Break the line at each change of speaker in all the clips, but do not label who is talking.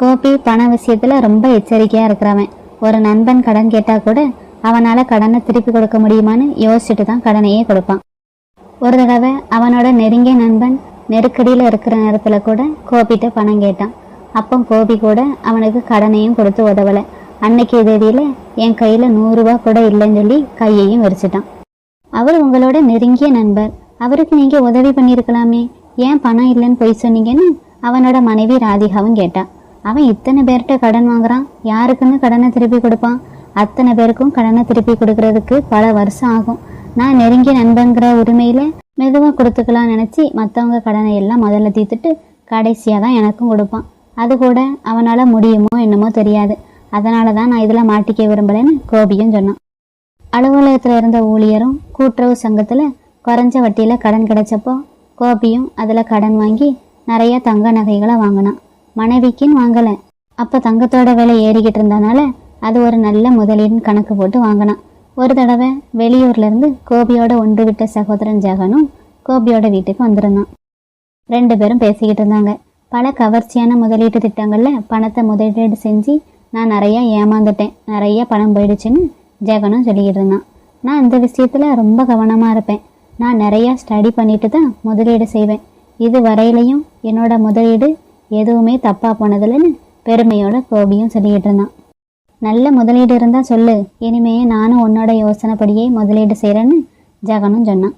கோபி பண விஷயத்துல ரொம்ப எச்சரிக்கையா இருக்கிறவன். ஒரு நண்பன் கடன் கேட்டா கூட அவனால கடனை திருப்பி கொடுக்க முடியுமான்னு யோசிச்சுட்டு தான் கடனையே கொடுப்பான். ஒரு தடவை அவனோட நெருங்கிய நண்பன் நெருக்கடியில் இருக்கிற நேரத்தில் கூட கோபிட்ட பணம் கேட்டான். அப்போ கோபி கூட அவனுக்கு கடனையும் கொடுத்து உதவலை. அன்னைக்கு தேதியில் என் கையில் நூறுரூவா கூட இல்லைன்னு சொல்லி கையையும் வரிச்சிட்டான். அவர் உங்களோட நெருங்கிய நண்பர். அவருக்கு நீங்கள் உதவி பண்ணியிருக்கலாமே. ஏன் பணம் இல்லைன்னு பொய் சொன்னீங்கன்னு அவனோட மனைவி ராதிகாவும் கேட்டான் அவன் இத்தனை பேர்கிட்ட கடன் வாங்குறான். யாருக்குன்னு கடனை திருப்பி கொடுப்பான். அத்தனை பேருக்கும் கடனை திருப்பி கொடுக்கறதுக்கு பல வருஷம் ஆகும். நான் நெருங்கிய நண்பங்கிற உரிமையில மெதுவாக கொடுத்துக்கலாம்னு நினச்சி மற்றவங்க கடனை எல்லாம் முதல்ல தீர்த்துட்டு கடைசியாக தான் எனக்கும் கொடுப்பான். அது கூட அவனால் முடியுமோ என்னமோ தெரியாது. அதனால தான் நான் இதில் மாட்டிக்க விரும்பலைன்னு கோபியும் சொன்னான். அலுவலகத்தில் இருந்த ஊழியரும் கூட்டுறவு சங்கத்தில் குறைஞ்ச வட்டியில் கடன் கிடைச்சப்போ கோபியும் அதில் கடன் வாங்கி நிறைய தங்க நகைகளை வாங்கினான். மனைவிக்குன்னு வாங்கலை. அப்போ தங்கத்தோட விலை ஏறிக்கிட்டு இருந்தனால அது ஒரு நல்ல முதலீடுன்னு கணக்கு போட்டு வாங்கினான். ஒரு தடவை வெளியூர்ல இருந்து கோபியோட ஒன்று விட்ட சகோதரன் ஜெகனும் கோபியோட வீட்டுக்கு வந்திருந்தான். ரெண்டு பேரும் பேசிக்கிட்டு இருந்தாங்க. பல கவர்ச்சியான முதலீட்டு திட்டங்களில் பணத்தை முதலீடு செஞ்சு நான் நிறையா ஏமாந்துட்டேன். நிறைய பணம் போயிடுச்சுன்னு ஜெகனும் சொல்லிக்கிட்டு இருந்தான். நான் இந்த விஷயத்தில் ரொம்ப கவனமாக இருப்பேன். நான் நிறையா ஸ்டடி பண்ணிட்டு தான் முதலீடு செய்வேன். இது வரையிலையும் என்னோட முதலீடு எதுவுமே தப்பாக போனதில்லைன்னு பெருமையோட கோபியும் சொல்லிக்கிட்டு இருந்தான். நல்ல முதலீடு இருந்தால் சொல்லு. இனிமே நானும் உன்னோட யோசனைப்படியே முதலீடு செய்கிறேன்னு ஜெகனும் சொன்னான்.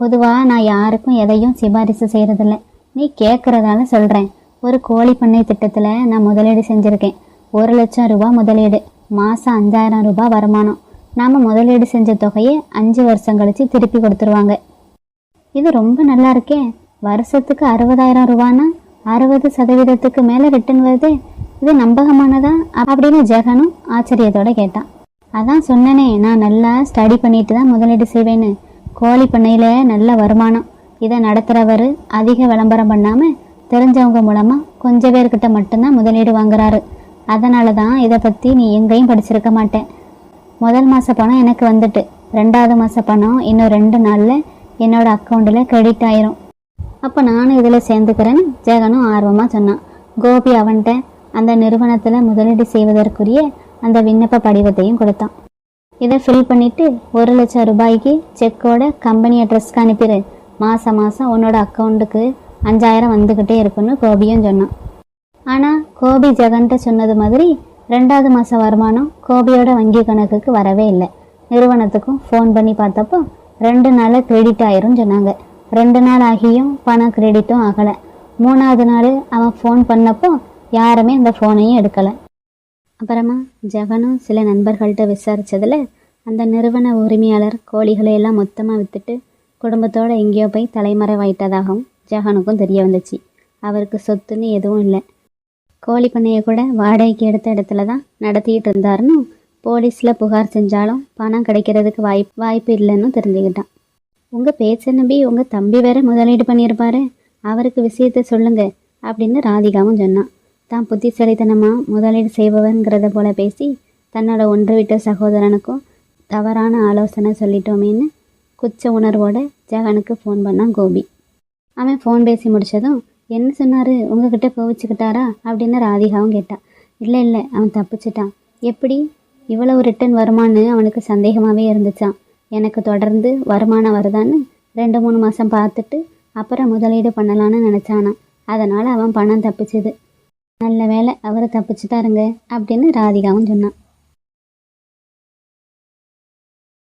பொதுவாக நான் யாருக்கும் எதையும் சிபாரிசு செய்கிறதில்ல நீ கேட்குறதால சொல்கிறேன் ஒரு கோழி பண்ணை திட்டத்தில் நான் முதலீடு செஞ்சுருக்கேன். ஒரு லட்சம் ரூபா முதலீடு. மாதம் அஞ்சாயிரம் ரூபாய் வருமானம். நாம் முதலீடு செஞ்ச தொகையை அஞ்சு வருஷம் கழித்து திருப்பி கொடுத்துருவாங்க. இது ரொம்ப நல்லா இருக்கே. வருஷத்துக்கு அறுபதாயிரம் ரூபான்னா அறுபது சதவீதத்துக்கு மேலே ரிட்டர்ன் வருது. இது நம்பகமானதா? அப்படின்னு ஜெகனும் ஆச்சரியத்தோட கேட்டான். அதான் சொன்னனே நான் நல்லா ஸ்டடி பண்ணிட்டு தான் முதலீடு செய்வேன்னு. கோழி பண்ணையில் நல்ல வருமானம். இதை நடத்துகிறவர் அதிக விளம்பரம் பண்ணாமல் தெரிஞ்சவங்க மூலமாக கொஞ்சம் பேர்கிட்ட மட்டும்தான் முதலீடு வாங்குறாரு. அதனால தான் இதை பற்றி நீ எங்கேயும் படிச்சிருக்க மாட்டேன். முதல் மாத பணம் எனக்கு வந்துட்டு ரெண்டாவது மாத பணம் இன்னும் ரெண்டு நாளில் என்னோட அக்கௌண்ட்டில் கிரெடிட் ஆயிரும். அப்போ நானும் இதில் சேர்ந்துக்கிறேன்னு ஜெகனும் ஆர்வமாக சொன்னான். கோபி அவன்கிட்ட அந்த நிறுவனத்தில் முதலீடு செய்வதற்குரிய அந்த விண்ணப்ப படிவத்தையும் கொடுத்தான். இதை ஃபில் பண்ணிவிட்டு ஒரு லட்சம் ரூபாய்க்கு செக்கோட கம்பெனி அட்ரஸ்க்கு அனுப்பிடு மாதம் மாதம் உன்னோட அக்கௌண்ட்டுக்கு அஞ்சாயிரம் வந்துக்கிட்டே இருக்குன்னு கோபியும் சொன்னான். ஆனால் கோபி ஜெகன்கிட்ட சொன்னது மாதிரி ரெண்டாவது மாத வருமானம் கோபியோட வங்கி கணக்குக்கு வரவே இல்லை. நிறுவனத்துக்கும் ஃபோன் பண்ணி பார்த்தப்போ ரெண்டு நாளில் கிரெடிட் ஆயிரும் சொன்னாங்க. ரெண்டு நாள் ஆகியும் பணம் கிரெடிட்டும் ஆகலை. மூணாவது நாள் அவன் ஃபோன் பண்ணப்போ யாருமே அந்த ஃபோனையும் எடுக்கலை. அப்புறமா ஜெகனும் சில நண்பர்கள்ட்ட விசாரித்ததில் அந்த நிறுவன உரிமையாளர் கோழிகளை எல்லாம் மொத்தமாக விற்றுட்டு குடும்பத்தோட எங்கேயோ போய் தலைமறைவாயிட்டதாகவும் ஜெகனுக்கும் தெரிய வந்துச்சு. அவருக்கு சொத்துன்னு எதுவும் இல்லை. கோழி பண்ணையை கூட வாடகைக்கு எடுத்த இடத்துல தான் நடத்திக்கிட்டு இருந்தாருன்னு போலீஸில் புகார் செஞ்சாலும் பணம் கிடைக்கிறதுக்கு வாய்ப்பு வாய்ப்பு இல்லைன்னு தெரிஞ்சுக்கிட்டான். உங்கள் பேச்சை நம்பி உங்கள் தம்பி வேற முதலீடு பண்ணியிருப்பாரு. அவருக்கு விஷயத்த சொல்லுங்க அப்படின்னு ராதிகாவும் சொன்னான். தான் புத்திசாலித்தனமாக முதலீடு செய்பவங்கிறத போல பேசி தன்னோட ஒன்று விட்ட சகோதரனுக்கும் தவறான ஆலோசனை சொல்லிட்டோமேன்னு குச்ச உணர்வோட ஜெகனுக்கு ஃபோன் பண்ணான் கோபி. அவன் ஃபோன் பேசி முடிச்சதும் என்ன சொன்னார்? உங்ககிட்ட கோவிச்சுக்கிட்டாரா? அப்படின்னு ராதிகாவும் கேட்டான் இல்லை இல்லை அவன் தப்பிச்சிட்டான். எப்படி? இவ்வளவு ரிட்டர்ன் வருமான்னு அவனுக்கு சந்தேகமாகவே இருந்துச்சான் எனக்கு தொடர்ந்து வருமானம் வருதான்னு ரெண்டு மூணு மாதம் பார்த்துட்டு அப்புறம் முதலீடு பண்ணலான்னு நினச்சானான் அதனால் அவன் பணம் தப்பிச்சுது. நல்ல வேலை அவர் தப்பிச்சுட்டாருங்க அப்படின்னு ராதிகாவும் சொன்னான்.